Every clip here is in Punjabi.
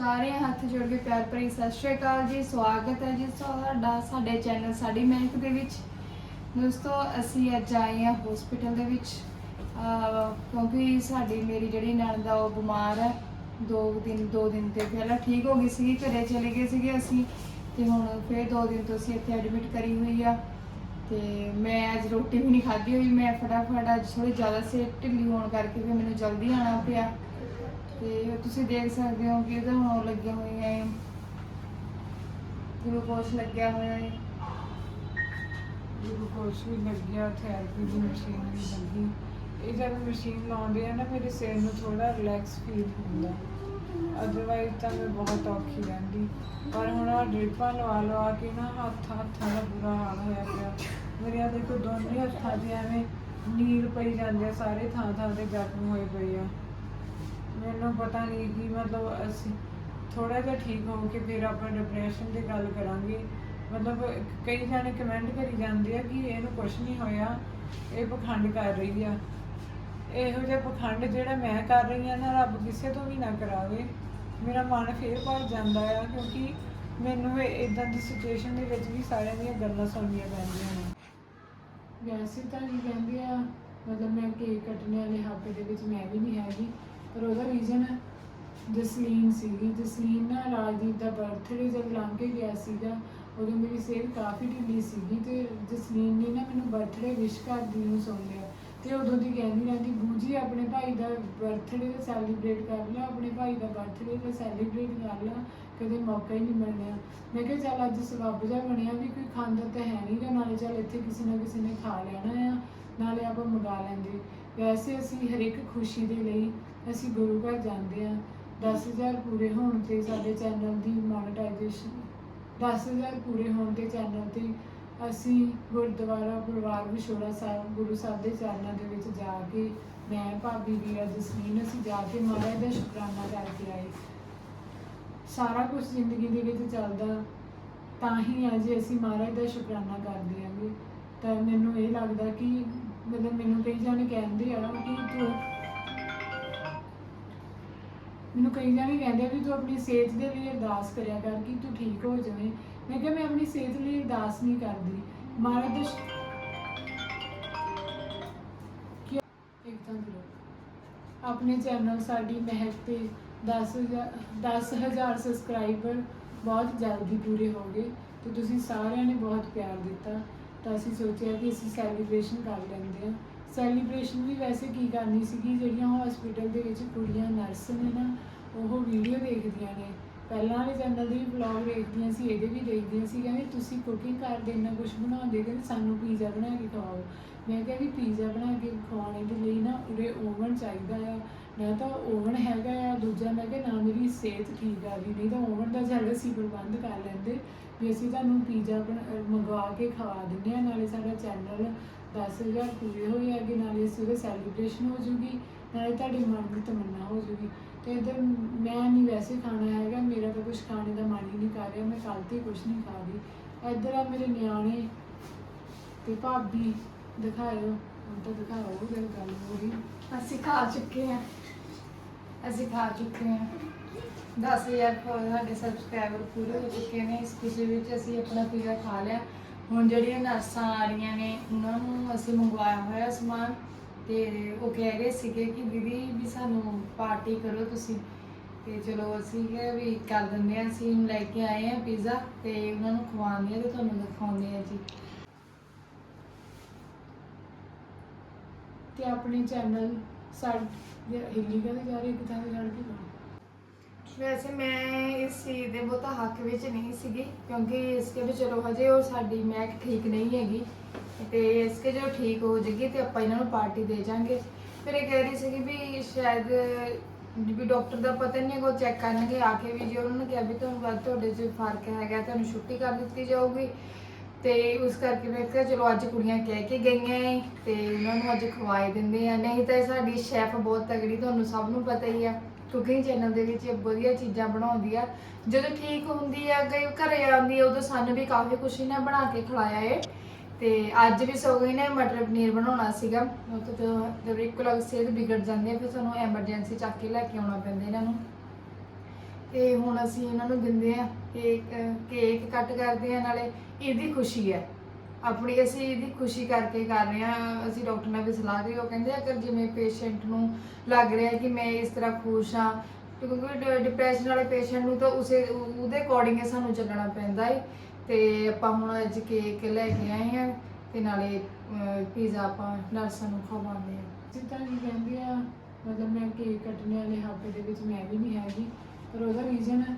ਸਾਰੇ ਹੱਥ ਜੋੜ ਕੇ ਪਿਆਰ ਭਰੀ ਸਤਿ ਸ਼੍ਰੀ ਅਕਾਲ ਜੀ, ਸਵਾਗਤ ਹੈ ਜੀ ਤੁਹਾਡਾ ਸਾਡੇ ਚੈਨਲ ਸਾਡੀ ਮਿਹਨਤ ਦੇ ਵਿੱਚ। ਦੋਸਤੋ, ਅਸੀਂ ਅੱਜ ਆਏ ਹਾਂ ਹਸਪੀਟਲ ਦੇ ਵਿੱਚ। ਕਿਉਂਕਿ ਸਾਡੀ, ਮੇਰੀ ਜਿਹੜੀ ਨਣਦ ਆ, ਉਹ ਬਿਮਾਰ ਹੈ। ਦੋ ਦਿਨ ਦੋ ਦਿਨ ਤੇ ਪਹਿਲਾਂ ਠੀਕ ਹੋ ਗਈ ਸੀ ਘਰੇ ਚਲੇ ਗਏ ਸੀਗੇ ਅਸੀਂ। ਤੇ ਹੁਣ ਫਿਰ ਦੋ ਦਿਨ ਤੋਂ ਅਸੀਂ ਇੱਥੇ ਐਡਮਿਟ ਕਰੀ ਹੋਈ ਆ। ਤੇ ਮੈਂ ਅੱਜ ਰੋਟੀ ਵੀ ਨਹੀਂ ਖਾਧੀ ਹੋਈ, ਮੈਂ ਫਟਾਫਟ ਅੱਜ ਥੋੜੀ ਜ਼ਿਆਦਾ ਸਿਹਤ ਢਿੱਲੀ ਹੋਣ ਕਰਕੇ ਵੀ ਮੈਨੂੰ ਜਲਦੀ ਆਣਾ ਪਿਆ। ਤੇ ਤੁਸੀਂ ਦੇਖ ਸਕਦੇ ਹੋ ਕਿ ਇਹਦਾ ਹੁਣ ਲੱਗਿਆ ਹੋਇਆ ਹੈ। ਗਲੂਕੋਸ਼ ਲੱਗਿਆ ਹੋਇਆ ਹੈ। ਗਲੂਕੋਸ਼ ਵੀ ਲੱਗਿਆ ਥੈਰੇਪੀ ਦੀ ਮਸ਼ੀਨ ਵੀ ਲੱਗੀ। ਇਹ ਜਦ ਮਸ਼ੀਨ ਲਾਉਂਦੇ ਆ ਨਾ, ਮੇਰੇ ਸਿਰ ਨੂੰ ਥੋੜਾ ਰਿਲੈਕਸ ਫੀਲ ਹੁੰਦਾ। ਅਦਰਵਾਈਜ਼ ਤਾਂ ਮੈਂ ਬਹੁਤ ਔਖੀ ਰਹਿੰਦੀ। ਪਰ ਹੁਣ ਆ ਡ੍ਰਿਪਾਂ ਲਵਾ ਲਵਾ ਕੇ ਨਾ, ਹੱਥ ਹੱਥਾਂ ਦਾ ਬੁਰਾ ਹਾਲ ਹੋਇਆ ਪਿਆ। ਮੇਰੇ ਆ ਦੇਖੋ ਦੋਨੇ ਹੱਥਾਂ 'ਤੇ ਐਵੇਂ ਨੀਲ ਪਈ ਜਾਂਦੇ ਆ, ਸਾਰੇ ਥਾਂ ਥਾਂ ਤੇ ਜ਼ਖਮ ਹੋਏ ਪਏ ਆ। ਮੈਨੂੰ ਪਤਾ ਨਹੀਂ ਕਿ ਮਤਲਬ ਅਸੀਂ ਥੋੜਾ ਜਿਹਾ ਠੀਕ ਹੋ ਕੇ ਫਿਰ ਆਪਾਂ ਡਿਪਰੈਸ਼ਨ ਦੀ ਗੱਲ ਕਰਾਂਗੇ। ਮਤਲਬ ਕਈ ਜਾਣੇ ਕਮੈਂਟ ਕਰੀ ਜਾਂਦੇ ਆ ਕਿ ਇਹਨੂੰ ਕੁਝ ਨਹੀਂ ਹੋਇਆ, ਇਹ ਪਖੰਡ ਕਰ ਰਹੀ ਆ। ਇਹੋ ਜਿਹਾ ਪਖੰਡ ਜਿਹੜਾ ਮੈਂ ਕਰ ਰਹੀ ਆ ਨਾ, ਰੱਬ ਕਿਸੇ ਤੋਂ ਵੀ ਨਾ ਕਰਾਵੇ। ਮੇਰਾ ਮਨ ਫੇਰ ਭਰ ਜਾਂਦਾ ਆ ਕਿਉਂਕਿ ਮੈਨੂੰ ਇਦਾਂ ਦੀ ਸਿਚੁਏਸ਼ਨ ਦੇ ਵਿੱਚ ਵੀ ਸਾਰਿਆਂ ਦੀਆਂ ਗੱਲਾਂ ਸੁਣਨੀਆਂ ਪੈਂਦੀਆਂ ਨੇ। ਵੈਸੇ ਤਾਂ ਨਹੀਂ ਕਹਿੰਦੇ ਆ, ਮਤਲਬ ਮੈਂ ਕੇਕ ਕੱਟਣ ਵਾਲੇ ਹੱਕ ਦੇ ਵਿੱਚ ਮੈਂ ਵੀ ਨਹੀਂ ਹੈਗੀ। ਪਰ ਉਹਦਾ ਰੀਜ਼ਨ ਜਸਲੀਨ ਸੀਗੀ। ਜਸਲੀਨ ਨਾ ਰਾਜਦੀਪ ਦਾ ਬਰਥਡੇ ਜਦ ਲੰਘ ਕੇ ਗਿਆ ਸੀਗਾ, ਉਦੋਂ ਮੇਰੀ ਸਿਹਤ ਕਾਫੀ ਢਿੱਲੀ ਸੀਗੀ ਤੇ ਜਸਲੀਨ ਨੇ ਨਾ ਮੈਨੂੰ ਬਰਥਡੇ ਵਿਸ਼ ਕਰਦੀ ਨੂੰ ਸੁਣ ਲਿਆ। ਤੇ ਉਦੋਂ ਦੀ ਕਹਿੰਦੀ ਰਹਿੰਦੀ ਬੂਜੀ ਆਪਣੇ ਭਾਈ ਦਾ ਬਰਥਡੇ ਸੈਲੀਬ੍ਰੇਟ ਕਰ ਲਾ, ਆਪਣੇ ਭਾਈ ਦਾ ਬਰਥਡੇ ਤੇ ਸੈਲੀਬ੍ਰੇਟ ਕਰ ਲਾ, ਕਦੇ ਮੌਕਾ ਹੀ ਨਹੀਂ ਮਿਲਿਆ। ਮੈਂ ਕਿਹਾ, ਚੱਲ ਅੱਜ ਸਬੱਬ ਜਿਹਾ ਬਣਿਆ ਵੀ ਕੋਈ ਖਾਂਦਾ ਤਾਂ ਹੈ ਨਹੀਂ ਗਾ, ਨਾਲੇ ਚੱਲ ਇੱਥੇ ਕਿਸੇ ਨਾ ਕਿਸੇ ਨੇ ਖਾ ਲੈਣਾ ਆ, ਨਾਲੇ ਆਪਾਂ ਮੰਗਾ ਲੈਂਦੇ। ਵੈਸੇ ਅਸੀਂ ਹਰ ਇੱਕ ਖੁਸ਼ੀ ਦੇ ਲਈ ਅਸੀਂ ਗੁਰੂ ਘਰ ਜਾਂਦੇ ਆ 10000 ਪੂਰੇ ਹੋਣ ਤੇ ਸਾਡੇ ਚੈਨਲ ਦੀ ਮੋਨੇਟਾਈਜੇਸ਼ਨ 10000 ਪੂਰੇ ਹੋਣ ਤੇ ਚੈਨਲ ਤੇ ਅਸੀਂ ਗੁਰਦੁਆਰਾ ਪਰਿਵਾਰ ਵਿਛੋੜਾ ਸਾਹਿਬ, ਗੁਰੂ ਸਾਹਿਬ ਦੇ ਚਰਨਾਂ ਦੇ ਵਿੱਚ ਜਾ ਕੇ, ਮੈਂ, ਭਾਬੀ ਵੀਰਾ ਜਸਮੀਨ, ਅਸੀਂ ਜਾ ਕੇ ਮਹਾਰਾਜ ਦਾ ਸ਼ੁਕਰਾਨਾ ਕਰਕੇ ਆਏ। ਸਾਰਾ ਕੁਝ ਜ਼ਿੰਦਗੀ ਦੇ ਵਿੱਚ ਚੱਲਦਾ, ਤਾਂ ਹੀ ਅੱਜ ਅਸੀਂ ਮਹਾਰਾਜ ਦਾ ਸ਼ੁਕਰਾਨਾ ਕਰਦੇ ਆਂਗੇ ਤਾਂ ਮੈਨੂੰ ਇਹ ਲੱਗਦਾ ਕਿ ਮਤਲਬ ਮੈਨੂੰ ਕਈ ਜਾਣੇ ਕਹਿੰਦੇ ਆ ਕਿ ਤੂੰ ਮੈਨੂੰ ਕਈ ਜਾਣੇ ਕਹਿੰਦੇ ਵੀ ਤੂੰ ਆਪਣੀ ਸਿਹਤ ਦੇ ਲਈ ਅਰਦਾਸ ਕਰਿਆ ਕਰ ਕਿ ਤੂੰ ਠੀਕ ਹੋ ਜਾਵੇਂ। ਮੈਂ ਕਿਹਾ, ਮੈਂ ਆਪਣੀ ਸਿਹਤ ਲਈ ਅਰਦਾਸ ਨਹੀਂ ਕਰਦੀ। ਮਹਾਰਾਜ ਦਾ ਸ਼- ਕੀ ਇੱਕ ਆਪਣੇ ਚੈਨਲ ਸਾਡੀ ਮਹਿਕ ਤੇ 10000 10000 ਸਬਸਕ੍ਰਾਈਬਰ ਬਹੁਤ ਜਲਦੀ ਪੂਰੇ ਹੋ ਗਏ ਤੇ ਤੁਸੀਂ ਸਾਰਿਆਂ ਨੇ ਬਹੁਤ ਪਿਆਰ ਦਿੱਤਾ। ਤਾਂ ਅਸੀਂ ਸੋਚਿਆ ਕਿ ਅਸੀਂ ਸੈਲੀਬ੍ਰੇਸ਼ਨ ਕਰ ਲੈਂਦੇ ਹਾਂ। ਸੈਲੀਬ੍ਰੇਸ਼ਨ ਵੀ ਵੈਸੇ ਕੀ ਕਰਨੀ ਸੀਗੀ, ਜਿਹੜੀਆਂ ਹਸਪੀਟਲ ਦੇ ਵਿੱਚ ਕੁੜੀਆਂ ਨਰਸ ਨੇ ਨਾ, ਉਹ ਵੀਡੀਓ ਦੇਖਦੀਆਂ ਨੇ। ਪਹਿਲਾਂ ਵਾਲੇ ਚੈਨਲ ਦੇ ਵੀ ਵਲੌਗ ਦੇਖਦੀਆਂ ਸੀ, ਇਹਦੇ ਵੀ ਦੇਖਦੀਆਂ ਸੀ, ਕਹਿੰਦੇ ਤੁਸੀਂ ਕੁਕਿੰਗ ਕਰਦੇ, ਇੰਨਾ ਕੁਝ ਬਣਾਉਂਦੇ, ਕਹਿੰਦੇ ਸਾਨੂੰ ਪੀਜ਼ਾ ਬਣਾ ਕੇ ਖਵਾਓ। ਮੈਂ ਕਿਹਾ ਵੀ ਪੀਜ਼ਾ ਬਣਾ ਕੇ ਖਵਾਉਣੇ ਦੇ ਲਈ ਨਾ ਉਰੇ ਓਵਨ ਚਾਹੀਦਾ ਆ। ਨਾ ਤਾਂ ਓਵਨ ਹੈਗਾ ਆ, ਦੂਜਾ ਮੈਂ ਕਿਹਾ ਨਾ ਮੇਰੀ ਸਿਹਤ ਠੀਕ ਆ ਵੀ ਨਹੀਂ ਤਾਂ ਓਵਨ ਦਾ ਚੱਲ ਅਸੀਂ ਪ੍ਰਬੰਧ ਕਰ ਲੈਂਦੇ, ਵੀ ਅਸੀਂ ਤੁਹਾਨੂੰ ਪੀਜ਼ਾ ਬਣਾ- ਮੰਗਵਾ ਕੇ ਖਵਾ ਦਿੰਦੇ ਆ, ਨਾਲੇ ਸਾਡਾ ਚੈਨਲ 10000 ਪੂਰੇ ਹੋਏ ਅੱਗੇ ਨਾਲੇ ਸਵੇਰੇ ਸੈਲੀਬ੍ਰੇਸ਼ਨ ਹੋ ਜੂਗੀ ਨਾਲੇ ਤੁਹਾਡੀ ਮਨ ਦੀ ਤਮੰਨਾ ਹੋ ਜੂਗੀ ਤੇ ਇਧਰ ਮੈਂ ਨਹੀਂ ਵੈਸੇ ਖਾਣਾ ਹੈਗਾ, ਮੇਰਾ ਤਾਂ ਕੁਝ ਖਾਣੇ ਦਾ ਮਨ ਹੀ ਨਹੀਂ ਕਰ ਰਿਹਾ, ਮੈਂ ਕੱਲ ਤੇ ਕੁਝ ਨਹੀਂ ਖਾ ਰਹੀ। ਇੱਧਰ ਆ ਮੇਰੇ ਨਿਆਣੇ ਤੇ ਭਾਬੀ, ਦਿਖਾਇਓ, ਹੁਣ ਤਾਂ ਦਿਖਾਓ ਗੱਲ ਗੱਲ ਹੋ ਗਈ ਅਸੀਂ ਖਾ ਚੁੱਕੇ ਹਾਂ। ਅਸੀਂ ਖਾ ਚੁੱਕੇ ਹਾਂ। 10000 ਫੋ- ਸਾਡੇ ਸਬਸਕ੍ਰਾਈਬਰ ਪੂਰੇ ਹੋ ਚੁੱਕੇ ਨੇ, ਇਸ ਖੁਸ਼ੀ ਵਿੱਚ ਅਸੀਂ ਆਪਣਾ ਪੀਜ਼ਾ ਖਾ ਲਿਆ। ਹੁਣ ਜਿਹੜੀਆਂ ਨਰਸਾਂ ਆ ਰਹੀਆਂ ਨੇ, ਉਹਨਾਂ ਨੂੰ ਅਸੀਂ ਮੰਗਵਾਇਆ ਹੋਇਆ ਸਮਾਨ ਤੇ ਉਹ ਕਹਿ ਰਹੇ ਸੀਗੇ ਕਿ ਦੀਦੀ ਵੀ ਸਾਨੂੰ ਪਾਰਟੀ ਕਰੋ ਤੁਸੀਂ। ਤੇ ਚਲੋ ਅਸੀਂ ਕਿਹਾ ਵੀ ਕਰ ਦਿੰਦੇ ਹਾਂ, ਅਸੀਂ ਹੁਣ ਲੈ ਕੇ ਆਏ ਹਾਂ ਪੀਜ਼ਾ ਤੇ ਉਹਨਾਂ ਨੂੰ ਖਵਾਉਂਦੇ ਹਾਂ ਤੇ ਤੁਹਾਨੂੰ ਦਿਖਾਉਂਦੇ ਹਾਂ ਜੀ। ਤੇ ਆਪਣੇ ਚੈਨਲ ਸਾਡੇ ਹਿੱਲੀ ਕਦੇ ਜਾ ਰਹੀ, ਇੱਕ ਥਾਂ ਤੇ ਛੱਡ ਕੇ ਵੈਸੇ ਮੈਂ ਇਸ ਚੀਜ਼ ਦੇ ਬਹੁਤਾ ਹੱਕ ਵਿੱਚ ਨਹੀਂ ਸੀਗੀ, ਕਿਉਂਕਿ ਇਸਕੇ ਵੀ ਚਲੋ ਹਜੇ ਉਹ ਸਾਡੀ ਮੈਕ ਠੀਕ ਨਹੀਂ ਹੈਗੀ ਤੇ ਇਸਕੇ ਜੋ ਠੀਕ ਹੋ ਜਾਏਗੀ ਤੇ ਆਪਾਂ ਇਹਨਾਂ ਨੂੰ ਪਾਰਟੀ ਦੇ ਜਾਾਂਗੇ। ਫਿਰ ਇਹ ਕਹਿ ਰਹੀ ਸੀਗੀ ਵੀ ਸ਼ਾਇਦ ਵੀ ਡਾਕਟਰ ਦਾ ਪਤਾ ਨਹੀਂ ਕੋ ਚੈੱਕ ਕਰਨਗੇ, ਆ ਕੇ ਵੀ ਜੇ ਉਹਨਾਂ ਨੇ ਕਿਹਾ ਵੀ ਤੁਹਾਨੂੰ ਵੱਧ ਤੁਹਾਡੇ 'ਚ ਫ਼ਰਕ ਹੈਗਾ, ਤੁਹਾਨੂੰ ਛੁੱਟੀ ਕਰ ਦਿੱਤੀ ਜਾਊਗੀ। ਤੇ ਉਸ ਕਰਕੇ ਮੈਂ ਕਿਹਾ ਚਲੋ ਅੱਜ ਕੁੜੀਆਂ ਕਹਿ ਕੇ ਗਈਆਂ ਏ ਤੇ ਉਹਨਾਂ ਨੂੰ ਅੱਜ ਖਵਾਏ ਦਿੰਦੇ ਆ, ਨਹੀਂ ਤਾਂ ਸਾਡੀ ਸ਼ੈਫ ਬਹੁਤ ਤਗੜੀ ਤੁਹਾਨੂੰ ਸਭ ਨੂੰ ਪਤਾ ਹੀ ਆ। ਕੁਕਿੰਗ ਚੈਨਲ ਦੇ ਵਿੱਚ ਇਹ ਵਧੀਆ ਚੀਜ਼ਾਂ ਬਣਾਉਂਦੀ ਆ। ਜਦੋਂ ਠੀਕ ਹੁੰਦੀ ਆ, ਕਈ ਘਰੇ ਆਉਂਦੀ ਆ, ਉਦੋਂ ਸਾਨੂੰ ਵੀ ਕਾਫੀ ਕੁਛ ਇਹਨੇ ਬਣਾ ਕੇ ਖਿਲਾਇਆ ਏ। ਤੇ ਅੱਜ ਵੀ ਸੋ ਗਈ ਨੇ ਮਟਰ ਪਨੀਰ ਬਣਾਉਣਾ ਸੀਗਾ। ਉਹ ਤਾਂ ਜਦੋਂ ਇੱਕੋ ਇੱਕ ਲੱਗ ਸਿਹਤ ਵਿਗੜ ਜਾਂਦੀ ਹੈ ਫਿਰ ਸਾਨੂੰ ਐਮਰਜੈਂਸੀ ਚੱਕ ਕੇ ਲੈ ਕੇ ਆਉਣਾ ਪੈਂਦਾ ਇਹਨਾਂ ਨੂੰ। ਤੇ ਹੁਣ ਅਸੀਂ ਇਹਨਾਂ ਨੂੰ ਦਿੰਦੇ ਆ ਕੇਕ ਕੇਕ ਕੱਟ ਕਰਦੇ ਆ, ਨਾਲੇ ਇਹਦੀ ਖੁਸ਼ੀ ਹੈ ਆਪਣੀ ਅਸੀਂ ਇਹਦੀ ਖੁਸ਼ੀ ਕਰਕੇ ਕਰ ਰਹੇ ਹਾਂ। ਅਸੀਂ ਡਾਕਟਰ ਨਾਲ ਵੀ ਸਲਾਹ ਲਈ ਉਹ ਕਹਿੰਦੇ ਅਗਰ ਜਿਵੇਂ ਪੇਸ਼ੈਂਟ ਨੂੰ ਲੱਗ ਰਿਹਾ ਕਿ ਮੈਂ ਇਸ ਤਰ੍ਹਾਂ ਖੁਸ਼ ਹਾਂ ਕਿਉਂਕਿ ਡਿਪਰੈਸ਼ਨ ਵਾਲੇ ਪੇਸ਼ੈਂਟ ਨੂੰ ਤਾਂ ਉਸੇ ਉਹਦੇ ਅਕੋਰਡਿੰਗ ਸਾਨੂੰ ਚੱਲਣਾ ਪੈਂਦਾ ਹੈ ਤੇ ਆਪਾਂ ਹੁਣ ਅੱਜ ਕੇਕ ਲੈ ਕੇ ਆਏ ਹਾਂ, ਤੇ ਨਾਲੇ ਪੀਜ਼ਾ ਆਪਾਂ ਨਰਸਾਂ ਨੂੰ ਖਵਾਉਂਦੇ ਹਾਂ। ਜਿੱਦਾਂ ਕਿ ਕਹਿੰਦੇ ਆ, ਮਤਲਬ ਮੈਂ ਕੇਕ ਕੱਟਣੇ ਵਾਲੇ ਹਫ਼ਤੇ ਦੇ ਵਿੱਚ ਮੈਂ ਵੀ ਨਹੀਂ ਹੈਗੀ, ਪਰ ਉਹਦਾ ਰੀਜ਼ਨ ਹੈ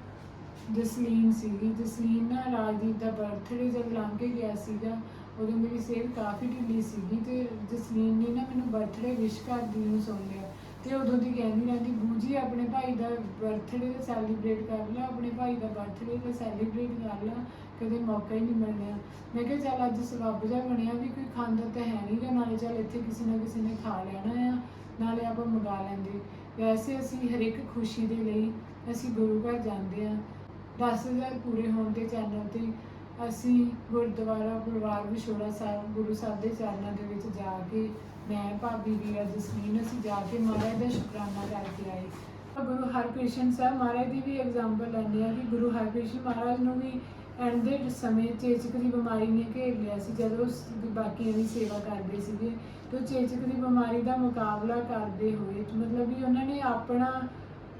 ਜਸਲੀਨ ਸੀਗੀ। ਜਸਲੀਨ ਨਾ ਰਾਜਦੀਪ ਦਾ ਬਰਥਡੇ ਜਦ ਲੰਘ ਕੇ ਗਿਆ ਸੀਗਾ, ਉਦੋਂ ਮੇਰੀ ਸਿਹਤ ਕਾਫੀ ਢਿੱਲੀ ਸੀਗੀ ਤੇ ਜਸਲੀਨ ਨੇ ਨਾ ਮੈਨੂੰ ਬਰਥਡੇ ਵਿਸ਼ ਕਰਦੀ ਨੂੰ ਸੁਣ ਲਿਆ। ਤੇ ਉਦੋਂ ਦੀ ਕਹਿੰਦੀ ਰਹਿੰਦੀ ਬੂਜੀ ਆਪਣੇ ਭਾਈ ਦਾ ਬਰਥਡੇ ਸੈਲੀਬ੍ਰੇਟ ਕਰ ਲਾ, ਆਪਣੇ ਭਾਈ ਦਾ ਬਰਥਡੇ ਤੇ ਸੈਲੀਬ੍ਰੇਟ ਕਰ ਲਾ, ਕਦੇ ਮੌਕਾ ਹੀ ਨਹੀਂ ਮਿਲਿਆ ਮੈਂ ਕਿਹਾ, ਚੱਲ ਅੱਜ ਸਬੱਬ ਜਿਹਾ ਬਣਿਆ ਵੀ ਕੋਈ ਖਾਂਦਾ ਤਾਂ ਹੈ ਨਹੀਂਗਾ ਨਾਲੇ ਚੱਲ ਇੱਥੇ ਕਿਸੇ ਨਾ ਕਿਸੇ ਨੇ ਖਾ ਲੈਣਾ ਆ, ਨਾਲੇ ਆਪਾਂ ਮੰਗਾ ਲੈਂਦੇ। ਵੈਸੇ ਅਸੀਂ ਹਰ ਇੱਕ ਖੁਸ਼ੀ ਦੇ ਲਈ ਅਸੀਂ ਗੁਰੂ ਘਰ ਜਾਂਦੇ ਆ 10000 ਪੂਰੇ ਹੋਣ ਦੇ ਚੈਨਲ ਤੇ ਅਸੀਂ ਗੁਰਦੁਆਰਾ ਪਰਿਵਾਰ ਵਿਛੋੜਾ ਸਾਹਿਬ, ਗੁਰੂ ਸਾਹਿਬ ਦੇ ਚਰਨਾਂ ਦੇ ਵਿੱਚ ਜਾ ਕੇ, ਮੈਂ, ਭਾਬੀ ਵੀਰਾ ਜਸਮੀਨ ਅਸੀਂ ਜਾ ਕੇ ਮਹਾਰਾਜ ਦਾ ਸ਼ੁਕਰਾਨਾ ਕਰਕੇ ਆਏ। ਗੁਰੂ ਹਰਕ੍ਰਿਸ਼ਨ ਸਾਹਿਬ ਮਹਾਰਾਜ ਦੀ ਵੀ ਐਗਜ਼ਾਮਪਲ ਲੈਂਦੇ ਆ ਕਿ ਗੁਰੂ ਹਰਕ੍ਰਿਸ਼ਨ ਮਹਾਰਾਜ ਨੂੰ ਵੀ ਐਂਡ ਦੇ ਸਮੇਂ ਚੇਚਕ ਦੀ ਬਿਮਾਰੀ ਨੇ ਘੇਰ ਲਿਆ ਸੀ, ਜਦੋਂ ਉਸ ਬਾਕੀਆਂ ਦੀ ਸੇਵਾ ਕਰਦੇ ਸੀਗੇ। ਤੇ ਉਹ ਚੇਚਕ ਦੀ ਬਿਮਾਰੀ ਦਾ ਮੁਕਾਬਲਾ ਕਰਦੇ ਹੋਏ, ਮਤਲਬ ਵੀ ਉਹਨਾਂ ਨੇ ਆਪਣਾ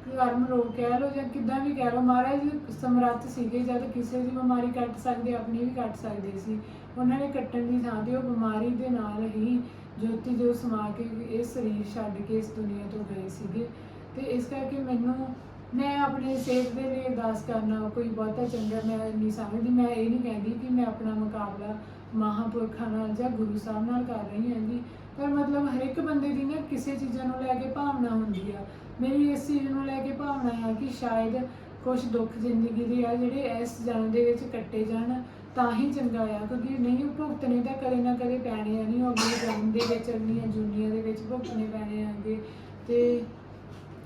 ਗਰਮ ਰੋਗ ਕਹਿ ਲਓ ਜਾਂ ਕਿੱਦਾਂ ਵੀ ਕਹਿ ਲਓ, ਮਹਾਰਾਜ ਸਮਰੱਥ ਸੀਗੇ, ਜਦ ਕਿਸੇ ਦੀ ਬਿਮਾਰੀ ਕੱਟ ਸਕਦੇ, ਆਪਣੀ ਵੀ ਕੱਟ ਸਕਦੇ ਸੀ। ਉਹਨਾਂ ਨੇ ਕੱਟਣ ਦੀ ਥਾਂ ਤੇ ਉਹ ਬਿਮਾਰੀ ਦੇ ਨਾਲ ਹੀ ਜੋਤੀ ਜੋ ਸਮਾ ਕੇ ਇਹ ਸਰੀਰ ਛੱਡ ਕੇ ਇਸ ਦੁਨੀਆ ਤੋਂ ਗਏ ਸੀਗੇ। ਤੇ ਇਸ ਕਰਕੇ ਮੈਨੂੰ, ਮੈਂ ਆਪਣੀ ਸਿਹਤ ਦੇ ਲਈ ਅਰਦਾਸ ਕਰਨਾ ਕੋਈ ਬਹੁਤਾ ਚੰਗਾ ਮੈਂ ਨਹੀਂ ਸਮਝਦੀ। ਮੈਂ ਇਹ ਨਹੀਂ ਕਹਿੰਦੀ ਕਿ ਮੈਂ ਆਪਣਾ ਮੁਕਾਬਲਾ ਮਹਾਂਪੁਰਖਾਂ ਨਾਲ ਜਾਂ ਗੁਰੂ ਸਾਹਿਬ ਨਾਲ ਕਰ ਰਹੀ ਹਾਂਗੀ। ਪਰ ਮਤਲਬ ਹਰ ਇੱਕ ਬੰਦੇ ਦੀ ਨਾ ਕਿਸੇ ਚੀਜ਼ਾਂ ਨੂੰ ਲੈ ਕੇ ਭਾਵਨਾ ਹੁੰਦੀ ਆ। ਮੇਰੀ ਇਸ ਚੀਜ਼ ਨੂੰ ਲੈ ਕੇ ਭਾਵਨਾ ਆ ਕਿ ਸ਼ਾਇਦ ਕੁਝ ਦੁੱਖ ਜ਼ਿੰਦਗੀ ਦੇ ਆ ਜਿਹੜੇ ਇਸ ਜਨਮ ਦੇ ਵਿੱਚ ਕੱਟੇ ਜਾਣ, ਤਾਂ ਹੀ ਚੰਗਾ ਆ, ਕਿਉਂਕਿ ਨਹੀਂ ਭੁਗਤਣੇ ਤਾਂ ਕਦੇ ਨਾ ਕਦੇ ਪੈਣੇ ਆ, ਨਹੀਂ ਉਹ ਅਗਲੇ ਜਨਮ ਦੇ ਵਿੱਚ, ਅਗਲੀਆਂ ਜੂਨੀਆਂ ਦੇ ਵਿੱਚ ਭੁਗਤਣੇ ਪੈਣੇ ਆਂਗੇ। ਤੇ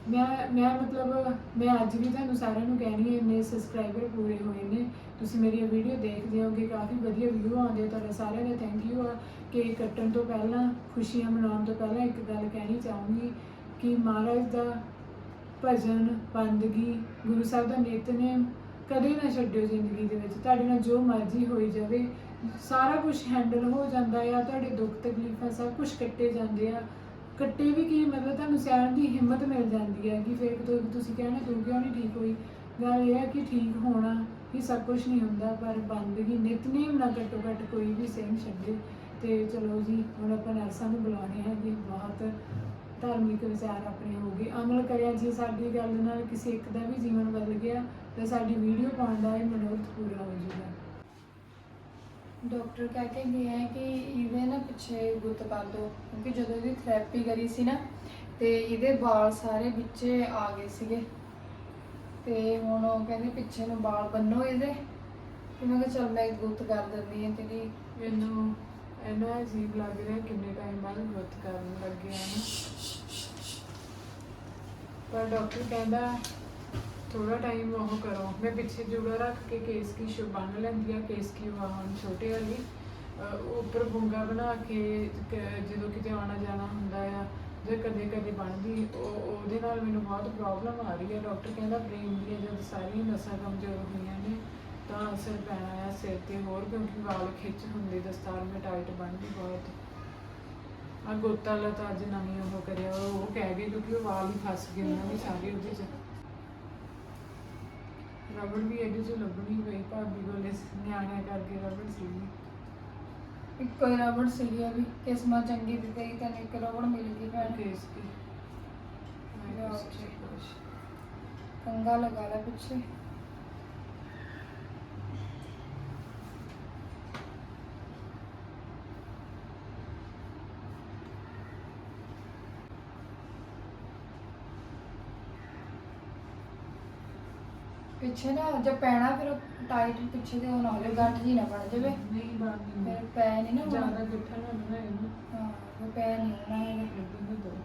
ਮੈਂ ਮੈਂ ਮਤਲਬ, ਮੈਂ ਅੱਜ ਵੀ ਤੁਹਾਨੂੰ ਸਾਰਿਆਂ ਨੂੰ ਕਹਿਣੀ ਹੈ, ਇੰਨੇ ਸਬਸਕ੍ਰਾਈਬਰ ਪੂਰੇ ਹੋਏ ਨੇ। ਤੁਸੀਂ ਮੇਰੀ ਇਹ ਵੀਡੀਓ ਦੇਖਦੇ ਹੋਗੇ ਕਾਫੀ ਵਧੀਆ ਵਿਊ ਆਉਂਦੇ ਆ ਤੁਹਾਡਾ ਸਾਰਿਆਂ ਦਾ। ਥੈਂਕ ਯੂ ਆ ਕਿ ਕੱਟਣ ਤੋਂ ਪਹਿਲਾਂ, ਖੁਸ਼ੀਆਂ ਮਨਾਉਣ ਤੋਂ ਪਹਿਲਾਂ ਇੱਕ ਗੱਲ ਕਹਿਣੀ ਚਾਹੂੰਗੀ ਕਿ ਮਹਾਰਾਜ ਦਾ ਭਜਨ, ਬੰਦਗੀ, ਗੁਰੂ ਸਾਹਿਬ ਦਾ ਨਿਤਨੇਮ ਕਦੇ ਨਾ ਛੱਡਿਓ ਜ਼ਿੰਦਗੀ ਦੇ ਵਿੱਚ। ਤੁਹਾਡੇ ਨਾਲ ਜੋ ਮਰਜ਼ੀ ਹੋਈ ਜਾਵੇ, ਸਾਰਾ ਕੁਝ ਹੈਂਡਲ ਹੋ ਜਾਂਦਾ ਆ, ਤੁਹਾਡੇ ਦੁੱਖ ਤਕਲੀਫਾਂ ਸਭ ਕੁਝ ਕੱਟੇ ਜਾਂਦੇ ਆ। ਕੱਟੇ ਵੀ ਕੀ, ਮਤਲਬ ਤੁਹਾਨੂੰ ਸਹਿਣ ਦੀ ਹਿੰਮਤ ਮਿਲ ਜਾਂਦੀ ਹੈ ਕਿ ਫਿਰ ਤੋਂ, ਤੁਸੀਂ ਕਹਿਣਾ ਤੂੰ ਕਿਉਂ ਨਹੀਂ ਠੀਕ ਹੋਈ। ਗੱਲ ਇਹ ਹੈ ਕਿ ਠੀਕ ਹੋਣਾ ਹੀ ਸਭ ਕੁਝ ਨਹੀਂ ਹੁੰਦਾ, ਪਰ ਬੰਦਗੀ ਨਿਤਨੇਮ ਨਾ ਘੱਟੋ ਘੱਟ ਕੋਈ ਵੀ ਸਹਿਣ ਛੱਡੇ। ਤੇ ਚਲੋ ਜੀ, ਹੁਣ ਆਪਾਂ ਨਰਸਾਂ ਨੂੰ ਬੁਲਾਉਣੇ ਹੈ ਜੀ ਬਹੁਤ ਧਾਰਮਿਕ ਵਿਚਾਰ ਆਪਣੇ ਹੋ ਗਏ। ਅਮਲ ਕਰਿਆ ਜੀ ਸਾਡੀ ਗੱਲ ਨਾਲ ਕਿਸੇ ਇੱਕ ਦਾ ਵੀ ਜੀਵਨ ਬਦਲ ਗਿਆ, ਤੇ ਸਾਡੀ ਵੀਡੀਓ ਪਾਉਣ ਦਾ ਇਹ ਮਨੋਰਥ ਪੂਰਾ ਹੋ ਜਾਊਗਾ। ਡਾਕਟਰ ਕਹਿ ਕੇ ਗਏ ਹੈ ਕਿ ਇਹਦੇ ਨਾ ਪਿੱਛੇ ਗੁੱਤ ਕਰ ਦਿਓ ਕਿਉਂਕਿ ਜਦੋਂ ਇਹਦੀ ਥੈਰੇਪੀ ਕਰੀ ਸੀ ਨਾ, ਤੇ ਇਹਦੇ ਵਾਲ ਸਾਰੇ ਵਿੱਚ ਆ ਗਏ ਸੀਗੇ। ਤੇ ਹੁਣ ਉਹ ਕਹਿੰਦੇ ਪਿੱਛੇ ਨੂੰ ਵਾਲ ਬੰਨੋ ਇਹਦੇ। ਤੇ ਮੈਂ ਕਿਹਾ ਚਲ ਮੈਂ ਗੁੱਤ ਕਰ ਦਿੰਦੀ ਹਾਂ ਤੇਰੀ। ਮੈਨੂੰ ਇੰਨਾ ਅਜੀਬ ਲੱਗ ਰਿਹਾ ਕਿੰਨੇ ਟਾਈਮ ਬਾਅਦ ਗੁੱਤ ਕਰਨ ਲੱਗੇ ਆ ਨਾ ਪਰ ਡਾਕਟਰ ਕਹਿੰਦਾ ਥੋੜਾ ਟਾਈਮ ਉਹ ਕਰੋ। ਮੈਂ ਪਿੱਛੇ ਜੁੜਾ ਰੱਖ ਕੇ ਕੇਸ ਕੀ ਸ਼ੁ ਲੈਂਦੀ ਆ, ਕੇਸ ਕੀ ਉਹ ਛੋਟੇ ਵਾਲੀ। ਅਹ ਉੱਪਰ ਬੁੰਗਾ ਬਣਾ ਕੇ ਜਦੋਂ ਕਿਤੇ ਆਉਣਾ ਜਾਣਾ ਹੁੰਦਾ ਆ, ਜੇ ਕਦੇ ਕਦੇ ਬਣਦੀ, ਉਹ, ਉਹਦੇ ਨਾਲ ਮੈਨੂੰ ਬਹੁਤ ਪ੍ਰੋਬਲਮ ਆ ਰਹੀ ਹੈ ਡਾਕਟਰ ਕਹਿੰਦਾ ਬ੍ਰੇਨ ਦੀਆਂ ਜਦ ਸਾਰੀਆਂ ਨਸਾਂ ਕਮਜ਼ੋਰ ਹੋਈਆਂ ਨੇ, ਤਾਂ ਅਸਰ ਪੈਣਾ ਆ ਸਿਰ ਤੇ ਹੋਰ, ਕਿਉਂਕਿ ਵਾਲ ਖਿੱਚ ਹੁੰਦੇ, ਦਸਤਾਰ ਮੇ ਟਾਈਟ ਬਣਦੀ ਬਹੁਤ। ਆ ਗੋਤਾ ਲਾ ਤਾਂ ਅੱਜ ਨਵੀਂ ਉਹ ਕਰਿਆ, ਉਹ ਕਹਿ ਗਏ ਕਿਉਂਕਿ ਉਹ ਵਾਲ ਹੀ ਫਸ ਗਏ ਉਹਨਾਂ ਦੇ ਸਾਰੇ ਉਹਦੇ ਚ। ਰਬੜ ਵੀ ਇਹਦੇ ਚ ਲੱਭਣੀ ਪਈ ਭਾਬੀ ਕੋਲੇ ਨਿਆਣਿਆਂ ਕਰਕੇ ਰਬੜ ਸੀਗੀ। ਇੱਕੋ ਹੀ ਰਬੜ ਸੀਗੀ ਆ ਵੀ ਕਿਸਮਤ ਚੰਗੀ ਦਿੱਤੀ ਗਈ ਤੈਨੂੰ ਇੱਕ ਰਬੜ ਮਿਲ ਗਈ ਭੈਣ। ਕੇਸ। ਕੁਛ ਕੰਗਾ ਲਗਾ ਲੈ ਪਿੱਛੇ। ਪਿੱਛੇ ਨਾ ਜਦ ਪੈਣਾ ਫਿਰ ਟਾਈਟ ਪਿੱਛੇ ਦੇ ਉਹ ਨਾ ਹੋਵੇ ਗੱਠ ਜੀ ਨਾ ਬਣ ਜਾਵੇ। ਨਹੀਂ ਬਣਦੀ। ਫਿਰ ਪੈ ਨਹੀਂ ਨਾ ਜ਼ਿਆਦਾ ਹੋਣਾ ਗਿੱਠਾ ਨਾ ਬਣਾ ਇਹਨੂੰ। ਹਾਂ ਫਿਰ ਪੈ ਨਹੀਂ ਹੋਣਾ ਹੈਗਾ ਲੱਗਣ ਦੇ ਦੋ।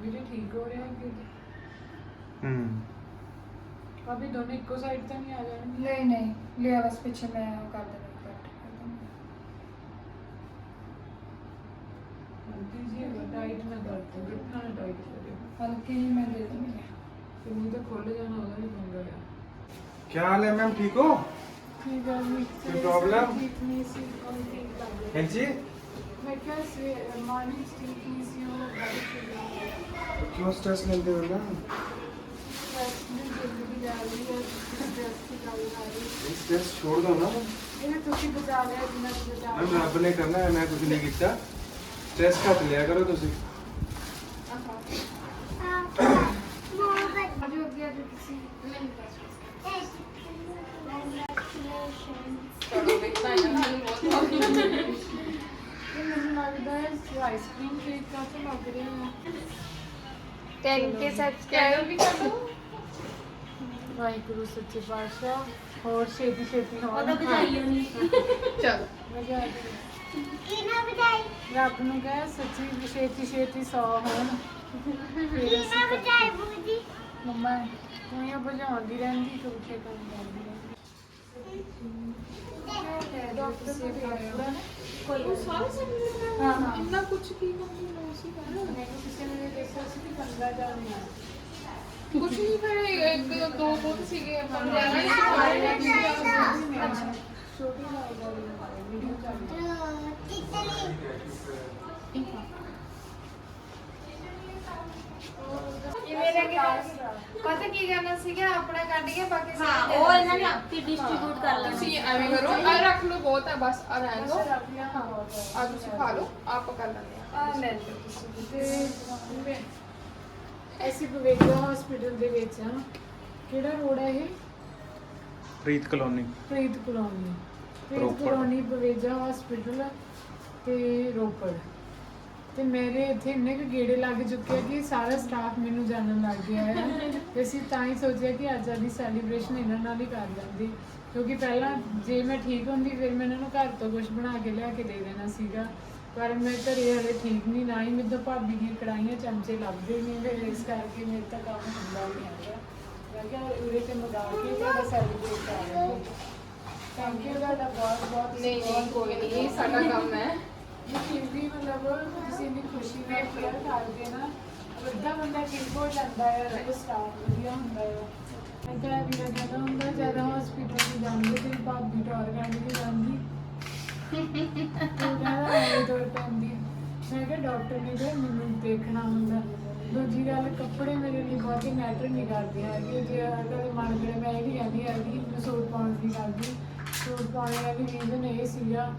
ਵੀਰੇ ਠੀਕ ਹੋ ਰਿਹਾ ਕਿ ਹੂੰ। ਭਾਬੀ ਦੋਨੇ ਇੱਕੋ ਸਾਈਡ ਤਾਂ ਨਹੀਂ ਆ ਜਾਣਗੇ? ਨਹੀਂ ਨਹੀਂ। ਲਿਆ ਬਸ ਪਿੱਛੇ ਮੈਂ ਉਹ ਕਰ ਦਿੰਦੀ ਕੱਟ ਕਰ ਦਿੰਦੀ ਹਲਕੀ ਜੀ ਟਾਈਟ ਨਾ ਕਰ ਦੋ ਗਿੱਠਾ ਨਾ ਟਾਈਟ ਕਰਿਓ। ਹਲਕੀ क्या हाल है मैम ठीक हो? प्रॉब्लम हाँ क्यों स्ट्रेस लेते हो ना? स्ट्रेस छोड़ दो ना। मैम रब ने करना है मैं कुछ नहीं किया। स्ट्रेस घट लिया करो तुम तुसी ਆਜੋ ਅੱਗੇ ਆਜੋ ਤੁਸੀਂ ਇਹ ਮੈਨੂੰ ਲੱਗਦਾ ਹੈ ਆਈਸਕ੍ਰੀਮ ਕੇਕ ਕਾ ਤਾਂ ਲੱਗ ਰਿਹਾ ਹੈ 10k ਸਬਸਕ੍ਰਾਈਬ ਵੀ ਕਰ ਦੋ ਵਾਹਿਗੁਰੂ ਸੱਚੇ ਪਾਤਸ਼ਾਹ ਹੋਰ ਛੇਤੀ ਛੇਤੀ ਹੋਣ ਉਹਦਾ ਬਚਾਈਓ ਨਹੀਂ ਚਲੋ। ਵਜਾ ਦੇ। ਕਿਨਾ ਬਚਾਈ ਰੱਬ ਨੂੰ ਕਹੇ ਸੱਚੀ ਛੇਤੀ ਛੇਤੀ ਸੌ ਹੋਣ। ਫਿਰ ਕਿਨਾ ਅਸੀਂ ਬਚਾਈ ਬੂਜੀ ਮੰਮਾ ਤੂੰ ਇਹ ਭਜਾਉਂਦੀ ਰਹਿੰਦੀ ਤੂੰ ਉੱਥੇ ਕੰਮ ਕਰਦੀ ਰਹਿੰਦੀ। ਡਾਕਟਰ ਸੇ ਕਰਿਆ ਕੋਈ ਹਾਂ ਹਾਂ। ਇੰਨਾ ਕੁਝ ਕੀ ਕਰਨੀ ਲੋੜ ਸੀ ਮੈਨੂੰ ਕਿਸੇ ਨੇ ਦੱਸਿਆ ਸੀ ਕਿ ਬੰਦਾ ਜਾਣਿਆ ਕੁਝ ਨਹੀਂ ਫਿਰ ਇੱਕ ਦੋ ਬਹੁਤ ਸੀਗੇ ਆਪਾਂ ਨੂੰ ਹੀ। ਛੋਟੀ ਦਾ ਵੀਡੀਓ ਚੱਲ ਕਿਤਨੀ ਕਿਵੇਂ ਲੱਗਿਆ ਪਤਾ ਕੀ ਕਰਨਾ ਸੀਗਾ? ਆਪਣਾ ਕੱਢ ਕੇ ਬਾਕੀ ਹਾਂ ਉਹ ਇਹਨਾਂ ਨੇ ਆਪੇ ਡਿਸਟ੍ਰੀਬਿਊਟ ਕਰ ਲੈਣਾ ਤੁਸੀਂ ਐਵੇਂ ਕਰੋ ਆ ਰੱਖ ਲਓ ਬਹੁਤ ਆ ਬਸ ਆ ਰਹਿਣ ਦਿਓ। ਆ ਤੁਸੀਂ ਖਾ ਲਓ ਆਪ ਕਰ ਲੈਂਦੇ ਆ। ਲੈ ਲਓ ਤੁਸੀਂ। ਤੇ ਐਸੀ ਬਵੇਗਾ ਹਸਪੀਟਲ ਦੇ ਵਿੱਚ ਆ। ਕਿਹੜਾ ਰੋਡ ਹੈ ਇਹ? Preet colony. Preet colony. Preet colony Baweja hospital ਤੇ ਰੋਪੜ। ਤੇ ਮੇਰੇ ਇੱਥੇ ਇੰਨੇ ਕੁ ਗੇੜੇ ਲੱਗ ਚੁੱਕੇ ਆ ਕਿ ਸਾਰਾ ਸਟਾਫ ਮੈਨੂੰ ਜਾਣਨ ਲੱਗ ਗਿਆ ਹੈ। ਤੇ ਅਸੀਂ ਤਾਂ ਹੀ ਸੋਚਿਆ ਕਿ ਅੱਜ ਦੀ ਸੈਲੀਬ੍ਰੇਸ਼ਨ ਇਹਨਾਂ ਨਾਲ ਹੀ ਕਰ ਲੈਂਦੇ ਕਿਉਂਕਿ ਪਹਿਲਾਂ ਜੇ ਮੈਂ ਠੀਕ ਹੁੰਦੀ, ਫਿਰ ਮੈਂ ਇਹਨਾਂ ਨੂੰ ਘਰ ਤੋਂ ਕੁਝ ਬਣਾ ਕੇ ਲਿਆ ਕੇ ਦੇ ਦੇਣਾ ਸੀਗਾ। ਪਰ ਮੈਂ ਘਰੇ ਹਲੇ ਠੀਕ ਨਹੀਂ, ਨਾ ਹੀ ਮੇਰੇ ਤੋਂ ਭਾਬੀ ਦੀਆਂ ਕੜਾਈਆਂ ਚਮਚੇ ਲੱਭਦੇ ਨੇ, ਫਿਰ ਇਸ ਕਰਕੇ ਮੇਰੇ ਤਾਂ ਕੰਮ ਹੁੰਦਾ ਨਹੀਂ ਹੈਗਾ। ਮੈਂ ਕਿਹਾ ਉਰੇ ਤੇ ਮੰਗਾ ਕੇ ਤੁਹਾਡਾ ਸੈਲੀਬ੍ਰੇਟ ਕਰ ਲਾਂਗੇ ਥੈਂਕ ਯੂ ਤੁਹਾਡਾ ਬਹੁਤ ਬਹੁਤ ਨਹੀਂ ਨਹੀਂ, ਕੋਈ ਨਹੀਂ ਸਾਡਾ ਕੰਮ ਹੈ। ਫਿਰ ਵੀ ਮਤਲਬ ਤੁਸੀਂ ਇੰਨੀ ਖੁਸ਼ੀ ਨਾਲ ਕੇਅਰ ਕਰਦੇ ਨਾ ਵੱਡਾ ਬੰਦਾ ਠੀਕ ਹੋ ਜਾਂਦਾ ਹੈ ਉਹ ਸਟਾਫ ਵਧੀਆ ਹੁੰਦਾ ਹੈ। ਮੈਂ ਕਿਹਾ ਵੀਰਾ ਕਹਿੰਦਾ ਹੁੰਦਾ ਜਦ ਹਸਪੀਟਲ ਵੀ ਜਾਂਦੇ ਤੇ ਭਾਬੀ ਟੌਰ ਕੱਢ ਕੇ ਜਾਂਦੀ ਉਹ ਕਹਿੰਦਾ ਐਵੇਂ ਟੌਰ ਪੈਂਦੀ ਮੈਂ ਕਿਹਾ ਡਾਕਟਰ ਨੇ ਕਿਹਾ ਮੈਨੂੰ ਦੇਖਣਾ ਹੁੰਦਾ। ਦੂਜੀ ਗੱਲ ਕੱਪੜੇ ਮੇਰੇ ਲਈ ਬਹੁਤ ਹੀ ਮੈਟਰ ਨਹੀਂ ਕਰਦੇ ਹੈਗੇ। ਜੇ ਕਦੇ ਮਨ ਕਰੇ ਮੈਂ ਇਹ ਨਹੀਂ ਕਹਿੰਦੀ ਹੈਗੀ ਮੈਂ ਸੂਟ ਪਾਉਣ ਦੀ ਕਰਦੀ ਸੂਟ ਪਾਉਣ ਦਾ ਵੀ ਰੀਜ਼ਨ ਇਹ ਸੀਗਾ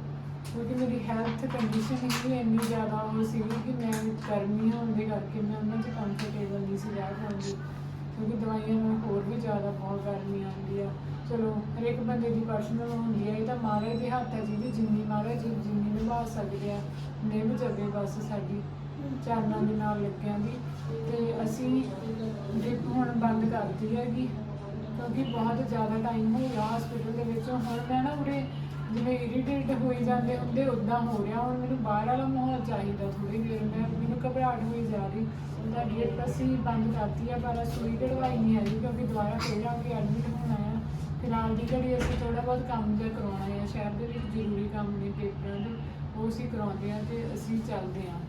ਕਿਉਂਕਿ ਮੇਰੀ ਹੈਲਥ ਕੰਡੀਸ਼ਨ ਇੰਨੀ ਇੰਨੀ ਜ਼ਿਆਦਾ ਉਹ ਸੀਗੀ ਕਿ ਮੈਂ ਗਰਮੀ ਹੋਣ ਦੇ ਕਰਕੇ ਮੈਂ ਉਹਨਾਂ 'ਚ ਕੰਫਰਟੇਬਲ ਨਹੀਂ ਸੀ ਰਹਿ ਪਾਉਂਦੀ। ਕਿਉਂਕਿ ਦਵਾਈਆਂ ਨਾਲ ਹੋਰ ਵੀ ਜ਼ਿਆਦਾ ਬਹੁਤ ਗਰਮੀ ਆਉਂਦੀ ਆ। ਚਲੋ, ਹਰੇਕ ਬੰਦੇ ਦੀ ਪਰਸਨਲ ਹੁੰਦੀ ਹੈ ਇਹ ਤਾਂ ਮਹਾਰਾਜ ਦੇ ਹੱਥ ਹੈ ਜਿਹਦੀ ਜਿੰਨੀ ਮਹਾਰਾਜ ਜੀ ਜਿੰਨੀ ਨਿਭਾ ਸਕਦੇ ਆ, ਨਿਭ ਜਾਵੇ ਬਸ ਸਾਡੀ। ਚਰਨਾਂ ਦੇ ਨਾਲ ਲੱਗਿਆਂ ਦੀ। ਤੇ ਅਸੀਂ ਡ੍ਰਿਪ ਹੁਣ ਬੰਦ ਕਰਤੀ ਹੈਗੀ, ਕਿਉਂਕਿ ਬਹੁਤ ਜ਼ਿਆਦਾ ਟਾਈਮ ਹੋ ਗਿਆ ਹਸਪੀਟਲ ਦੇ ਵਿੱਚ। ਹੁਣ ਮੈਂ ਨਾ ਉਰੇ ਜਿਵੇਂ ਇਰੀਟੇਟ ਹੋਈ ਜਾਂਦੇ ਹੁੰਦੇ ਉਦਾਂ ਹੋ ਰਿਹਾ। ਹੁਣ ਮੈਨੂੰ ਬਾਹਰ ਵਾਲਾ ਮਾਹੌਲ ਚਾਹੀਦਾ ਥੋੜੀ ਦੇਰ ਮੈਂ, ਮੈਨੂੰ ਘਬਰਾਹਟ ਹੋਈ ਜਾ ਰਹੀ। ਉਹਦਾ ਡ੍ਰਿਪ ਅਸੀਂ ਬੰਦ ਕਰਤੀ ਆ, ਪਰ ਸੂਈ ਕਢਵਾਈ ਨਹੀਂ ਹੈਗੀ, ਕਿਉਂਕਿ ਦੁਬਾਰਾ ਫੇਰ ਆ ਕੇ ਐਡਮਿਟ ਹੋਣਾ ਆ। ਫਿਲਹਾਲ ਦੀ ਘੜੀ ਅਸੀਂ ਥੋੜਾ ਬਹੁਤ ਕੰਮ ਜਿਹਾ ਕਰਾਉਣਾ ਆ। ਸ਼ਹਿਰ ਦੇ ਵਿੱਚ ਜ਼ਰੂਰੀ ਕੰਮ ਨੇ ਪੇਪਰਾਂ ਦੇ, ਉਹ ਅਸੀਂ ਕਰਾਉਂਦੇ ਆ ਤੇ ਅਸੀਂ ਚੱਲਦੇ ਆ।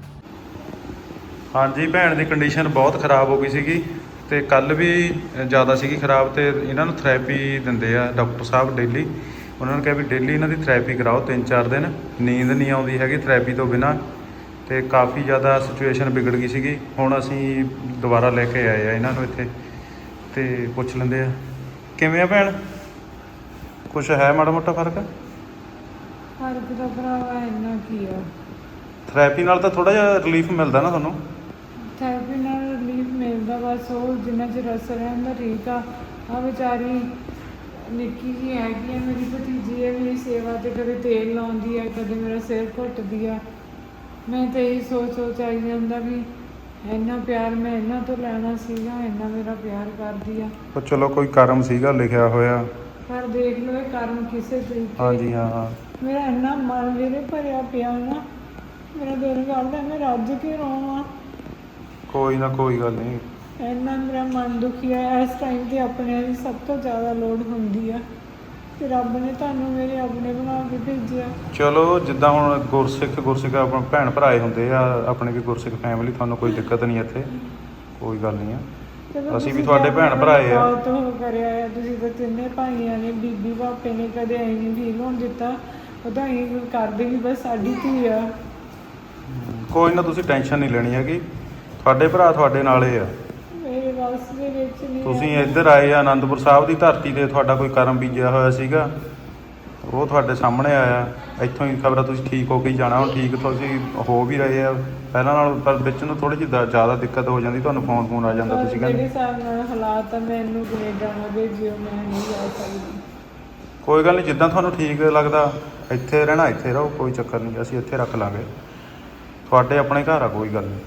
ਹਾਂਜੀ, ਭੈਣ ਦੀ ਕੰਡੀਸ਼ਨ ਬਹੁਤ ਖਰਾਬ ਹੋ ਗਈ ਸੀਗੀ ਤੇ ਕੱਲ ਵੀ ਜ਼ਿਆਦਾ ਸੀਗੀ ਖਰਾਬ ਤੇ ਇਹਨਾਂ ਨੂੰ ਥੈਰੇਪੀ ਦਿੰਦੇ ਆ, ਡਾਕਟਰ ਸਾਹਿਬ ਡੇਲੀ ਉਹਨਾਂ ਨੇ ਕਿਹਾ ਵੀ ਡੇਲੀ ਇਹਨਾਂ ਦੀ ਥੈਰੇਪੀ ਕਰਾਓ 3-4 ਦਿਨ। ਨੀਂਦ ਨਹੀਂ ਆਉਂਦੀ ਹੈਗੀ ਥੈਰੇਪੀ ਤੋਂ ਬਿਨਾ। ਤੇ ਕਾਫੀ ਜ਼ਿਆਦਾ ਸਿਚੁਏਸ਼ਨ ਵਿਗੜ ਗਈ ਸੀਗੀ। ਹੁਣ ਅਸੀਂ ਦੁਬਾਰਾ ਲੈ ਕੇ ਆਏ ਆ ਇਹਨਾਂ ਨੂੰ ਇੱਥੇ ਤੇ ਪੁੱਛ ਲੈਂਦੇ ਆ। ਕਿਵੇਂ ਆ ਭੈਣ? ਕੁਛ ਹੈ ਮਾੜਾ ਮੋਟਾ ਫ਼ਰਕ? ਫ਼ਰਕ ਦਾ ਭਰਾਵਾ ਇੰਨਾ ਕੀ ਆ। ਥੈਰੇਪੀ ਨਾਲ ਤਾਂ ਥੋੜਾ ਜਿਹਾ ਰਿਲੀਫ ਮਿਲਦਾ ਨਾ ਤੁਹਾਨੂੰ। ਥੈਰੇਪੀ ਨਾਲ ਰਿਲੀਫ ਮਿਲਦਾ ਬਸ ਉਹ ਜਿੰਨਾ ਚਿਰ ਅਸਰ ਰਹਿੰਦਾ ਠੀਕ ਆ। ਆ ਵਿਚਾਰੀ ਨਿੱਕੀ ਜੀ ਹੈਗੀ ਆ ਮੇਰੀ ਭਤੀਜੀ ਹੈ ਮੇਰੀ ਸੇਵਾ ਤੇ ਕਦੇ ਤੇਲ ਲਾਉਂਦੀ ਆ ਕਦੇ ਮੇਰਾ ਸਿਰ ਘੁੱਟਦੀ ਆ ਮੈਂ ਤੇ ਇਹ ਸੋਚ ਸੋਚ ਆਈ ਜਾਂਦਾ ਵੀ ਇੰਨਾ ਪਿਆਰ ਮੈਂ ਇਹਨਾਂ ਤੋਂ ਲੈਣਾ ਸੀਗਾ ਇੰਨਾ ਮੇਰਾ ਪਿਆਰ ਕਰਦੀ ਆ। ਉਹ ਚਲੋ ਕੋਈ ਕਰਮ ਸੀਗਾ ਲਿਖਿਆ ਹੋਇਆ। ਪਰ ਦੇਖ ਲਓ ਇਹ ਕਰਮ ਕਿਸੇ ਤਰੀਕੇ ਹਾਂਜੀ ਹਾਂ ਮੇਰਾ ਇੰਨਾ ਮਨ ਮੇਰੇ ਭਰਿਆ ਪਿਆ ਨਾ ਮੇਰਾ ਦਿਲ ਕਰਦਾ ਮੈਂ ਰੱਜ ਕੇ ਰੋਵਾਂ। ਕੋਈ ਨਾ ਕੋਈ ਗੱਲ ਨਹੀਂ। ਇੰਨਾ ਮੇਰਾ ਮਨ ਦੁਖੀ ਹੈ। ਇਸ ਟਾਈਮ ਤੇ ਆਪਣੇ ਦੀ ਸਭ ਤੋਂ ਜ਼ਿਆਦਾ ਲੋੜ ਹੁੰਦੀ ਆ। ਤੇ ਰੱਬ ਨੇ ਤੁਹਾਨੂੰ ਮੇਰੇ ਆਪਣੇ ਬਣਾ ਕੇ ਭੇਜਿਆ। ਚਲੋ ਜਿੱਦਾਂ ਹੁਣ ਗੁਰਸਿੱਖ ਗੁਰਸਿੱਖ ਆਪਣਾ ਭੈਣ ਭਰਾਏ ਹੁੰਦੇ ਆ ਆਪਣੇ ਵੀ ਗੁਰਸਿੱਖ ਫੈਮਿਲੀ ਤੁਹਾਨੂੰ ਕੋਈ ਦਿੱਕਤ ਨਹੀਂ ਇੱਥੇ। ਕੋਈ ਗੱਲ ਨਹੀਂ ਆ। ਅਸੀਂ ਵੀ ਤੁਹਾਡੇ ਭੈਣ ਭਰਾਏ ਆ। ਬਹੁਤ ਉਹ ਕਰਿਆ ਆ। ਤੁਸੀਂ ਤਾਂ ਤਿੰਨੇ ਭਾਈਆਂ ਨੇ ਬੀਬੀ ਭਾਪੇ ਨੇ ਕਦੇ ਐ ਨਹੀਂ ਫੀਲ ਹੋਣ ਦਿੱਤਾ। ਉਹ ਤਾਂ ਇਹ ਕਰਦੇ ਵੀ ਬਸ ਸਾਡੀ ਧੀ ਆ। ਕੋਈ ਨਾ ਤੁਸੀਂ ਟੈਨਸ਼ਨ ਨਹੀਂ ਲੈਣੀ ਹੈਗੀ। ਤੁਹਾਡੇ ਭਰਾ ਤੁਹਾਡੇ ਨਾਲੇ ਆ। ਮੇਰੇ ਵੱਸ ਦੇ ਵਿੱਚ ਨਹੀਂ ਤੁਸੀਂ। ਇੱਧਰ ਆਏ ਆ ਆਨੰਦਪੁਰ ਸਾਹਿਬ ਦੀ ਧਰਤੀ ਤੇ ਤੁਹਾਡਾ ਕੋਈ ਕਰਮ ਬੀਜਿਆ ਹੋਇਆ ਸੀਗਾ? ਉਹ ਤੁਹਾਡੇ ਸਾਹਮਣੇ ਆਇਆ। ਇੱਥੋਂ ਹੀ ਖਬਰਾਂ ਤੁਸੀਂ ਠੀਕ ਹੋ ਕੇ ਹੀ ਜਾਣਾ। ਹੁਣ ਠੀਕ ਤੁਸੀਂ ਹੋ ਵੀ ਰਹੇ ਆ। ਪਹਿਲਾਂ ਨਾਲ ਪਰ ਵਿੱਚ ਨੂੰ ਥੋੜੀ ਜਿਹੀ ਜ਼ਿਆਦਾ ਦਿੱਕਤ ਹੋ ਜਾਂਦੀ ਤੁਹਾਨੂੰ ਫੋਨ ਫੋਨ ਆ ਜਾਂਦਾ ਤੁਸੀਂ ਜਿਹੜੇ ਕਹਿੰਦੇ ਹਿਸਾਬ ਨਾਲ ਹਾਲਾਤ ਆ ਮੈਨੂੰ ਕੈਨੇਡਾ ਨਾ ਭੇਜਿਓ ਮੈਂ ਨਹੀਂ ਜਾ ਸਕਦੀ। ਕੋਈ ਗੱਲ ਨਹੀਂ ਜਿੱਦਾਂ ਤੁਹਾਨੂੰ ਠੀਕ ਲੱਗਦਾ ਇੱਥੇ ਰਹਿਣਾ ਇੱਥੇ ਰਹੋ ਕੋਈ ਚੱਕਰ ਨਹੀਂ। ਅਸੀਂ ਇੱਥੇ ਰੱਖ ਲਾਂਗੇ। ਤੁਹਾਡੇ ਆਪਣੇ ਘਰ ਆ ਕੋਈ ਗੱਲ ਨਹੀਂ।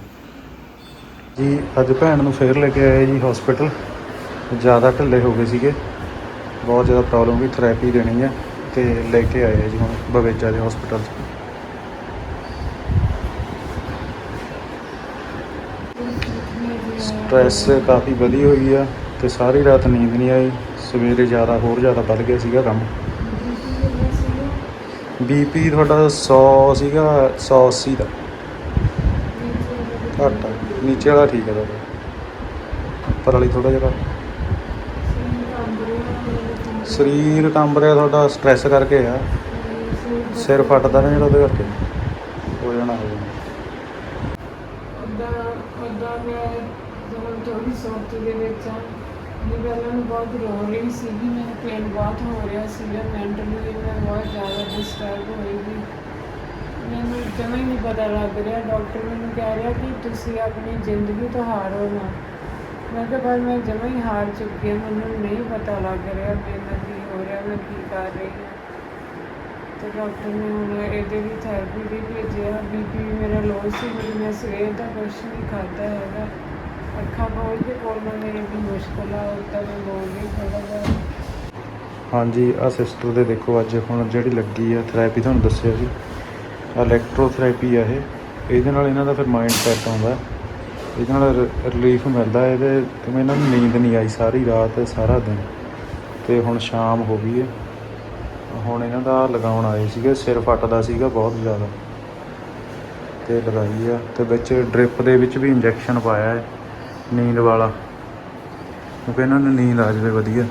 ਜੀ, ਅੱਜ ਭੈਣ ਨੂੰ ਫੇਰ ਲੈ ਕੇ ਆਏ ਜੀ ਹਸਪੀਟਲ ਜ਼ਿਆਦਾ ਢਿੱਲੇ ਹੋ ਗਏ ਸੀਗੇ। ਬਹੁਤ ਜ਼ਿਆਦਾ ਪ੍ਰੋਬਲਮ ਵੀ ਥੈਰੇਪੀ ਦੇਣੀ ਹੈ ਤੇ ਲੈ ਕੇ ਆਏ ਜੀ ਹੁਣ ਬਵੇਜਾ ਦੇ ਹਸਪੀਟਲ 'ਚ। ਸਟ੍ਰੈਸ ਕਾਫੀ ਵਧੀ ਹੋਈ ਆ ਤੇ ਸਾਰੀ ਰਾਤ ਨੀਂਦ ਨਹੀਂ ਆਈ। ਸਵੇਰੇ ਜ਼ਿਆਦਾ, ਹੋਰ ਜ਼ਿਆਦਾ ਵੱਧ ਗਿਆ ਸੀਗਾ ਕੰਮ। ਬੀਪੀ ਤੁਹਾਡਾ 100 ਸੀਗਾ 180 ਦਾ। ਘੱਟ ਨੀਚੇ ਵਾਲਾ ਠੀਕ ਹੈ ਤੁਹਾਡਾ। ਉੱਪਰ ਵਾਲੀ ਥੋੜਾ ਜਿਹਾ ਘੱਟ। ਸਰੀਰ ਕੰਬ ਰਿਹਾ ਤੁਹਾਡਾ ਸਟ੍ਰੈਸ ਕਰਕੇ ਆ। ਸਿਰ ਫਟਦਾ ਨਾ ਜਿਹੜਾ ਉਹਦੇ ਕਰਕੇ। ਹੋ ਜਾਣਾ ਹੋ ਜਾਣਾ। ਉਦਾਂ ਉਦਾਂ ਮੈਂ ਜਦੋਂ ਥੋੜੀ ਸੋਚ ਦੇ ਵਿੱਚ ਆ ਮੈਂ ਪਹਿਲਾਂ ਨੂੰ ਬਹੁਤ ਰੋ ਰਹੀ ਸੀਗੀ, ਮੈਨੂੰ ਪੇਨ ਬਹੁਤ ਹੋ ਰਿਹਾ ਸੀਗਾ ਮੈਂਟਲੀ ਮੈਂ ਬਹੁਤ ਜ਼ਿਆਦਾ ਡਿਸਟਰਬ ਹੋਈ ਸੀ। ਮੈਨੂੰ ਜਮਾਂ ਹੀ ਨਹੀਂ ਪਤਾ ਲੱਗ ਰਿਹਾ। ਡਾਕਟਰ ਮੈਨੂੰ ਕਹਿ ਰਿਹਾ ਕਿ ਤੁਸੀਂ ਆਪਣੀ ਜ਼ਿੰਦਗੀ ਤੋਂ ਹਾਰੋ ਨਾ। ਮੈਂ ਕਿਹਾ, ਪਰ ਮੈਂ ਜਮਾਂ ਹੀ ਹਾਰ ਚੁੱਕੀ ਹਾਂ। ਮੈਨੂੰ ਨਹੀਂ ਪਤਾ ਲੱਗ ਰਿਹਾ ਮੇਰੇ ਮੈਂ ਕੀ ਹੋ ਰਿਹਾ, ਮੈਂ ਕੀ ਕਰ ਰਹੀ ਹਾਂ। ਤੇ ਡਾਕਟਰ ਨੇ ਹੁਣ ਇਹਦੇ ਵੀ ਥੈਰੇਪੀ ਵੀ ਭੇਜਿਆ। ਬੀਪੀ ਮੇਰਾ ਲੋ ਸੀ, ਪਰ ਮੈਂ ਸਵੇਰ ਦਾ ਕੁਛ ਨਹੀਂ ਖਾਧਾ ਹੈਗਾ। ਅੱਖਾਂ ਬਹੁਤ ਕੇ ਬੋਲਣਾ ਮੇਰੇ ਵੀ ਮੁਸ਼ਕਲ ਆ। ਉਦਾਂ ਮੈਂ ਬੋਲ ਨਹੀਂ ਥੋੜਾ ਹਾਂਜੀ ਆ ਸਿਸਟਰ ਦੇ ਦੇਖੋ, ਅੱਜ ਹੁਣ ਜਿਹੜੀ ਲੱਗੀ ਆ ਥੈਰੇਪੀ ਤੁਹਾਨੂੰ ਦੱਸਿਆ ਸੀ। ਇਲੈਕਟ੍ਰੋਥੈਰੇਪੀ ਆ ਇਹ। ਇਹਦੇ ਨਾਲ ਇਹਨਾਂ ਦਾ ਫਿਰ ਮਾਈਂਡ ਸੈੱਟ ਆਉਂਦਾ। ਇਹਦੇ ਨਾਲ ਰਿਲੀਫ ਮਿਲਦਾ। ਇਹਦੇ ਤੇ ਇਹਨਾਂ ਨੂੰ ਨੀਂਦ ਨਹੀਂ ਆਈ ਸਾਰੀ ਰਾਤ, ਸਾਰਾ ਦਿਨ। ਤੇ ਹੁਣ ਸ਼ਾਮ ਹੋ ਗਈ ਹੈ ਹੁਣ ਇਹਨਾਂ ਦਾ ਲਗਾਉਣ ਆਏ ਸੀਗੇ। ਸਿਰ ਫੱਟਦਾ ਸੀਗਾ ਬਹੁਤ ਜ਼ਿਆਦਾ। ਤੇ ਲਗਾਈ ਆ। ਤੇ ਵਿੱਚ ਡ੍ਰਿਪ ਦੇ ਵਿੱਚ ਵੀ ਇੰਜੈਕਸ਼ਨ ਪਾਇਆ ਹੈ ਨੀਂਦ ਵਾਲਾ। ਕਿਉਂਕਿ ਇਹਨਾਂ ਨੂੰ ਨੀਂਦ ਆ ਜਾਵੇ ਵਧੀਆ।